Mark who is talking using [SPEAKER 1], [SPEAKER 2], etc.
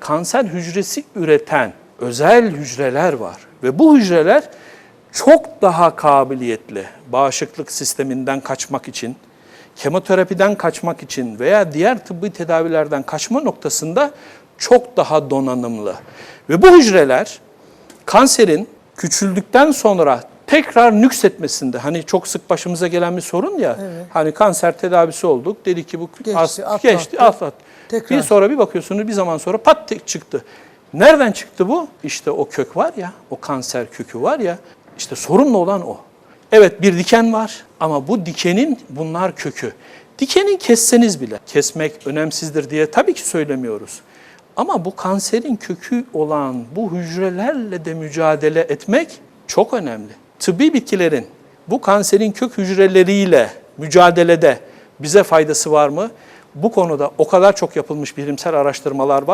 [SPEAKER 1] kanser hücresi üreten özel hücreler var. Ve bu hücreler çok daha kabiliyetli bağışıklık sisteminden kaçmak için, kemoterapiden kaçmak için veya diğer tıbbi tedavilerden kaçma noktasında çok daha donanımlı. Ve bu hücreler kanserin küçüldükten sonra tekrar nüksetmesinde hani çok sık başımıza gelen bir sorun ya. Hani kanser tedavisi olduk. Dedik ki bu
[SPEAKER 2] Geçti,
[SPEAKER 1] as-
[SPEAKER 2] atlattı.
[SPEAKER 1] geçti, atlat.
[SPEAKER 2] Tekrar.
[SPEAKER 1] Bir sonra bir bakıyorsunuz bir zaman sonra pat tek çıktı. Nereden çıktı bu? İşte o kök var ya, o kanser kökü var ya. İşte sorunlu olan o. Evet bir diken var ama bu dikenin bunlar kökü. Dikeni kesseniz bile, kesmek önemsizdir diye tabii ki söylemiyoruz. Ama bu kanserin kökü olan bu hücrelerle de mücadele etmek çok önemli. Tıbbi bitkilerin bu kanserin kök hücreleriyle mücadelede bize faydası var mı? Bu konuda o kadar çok yapılmış bilimsel araştırmalar var.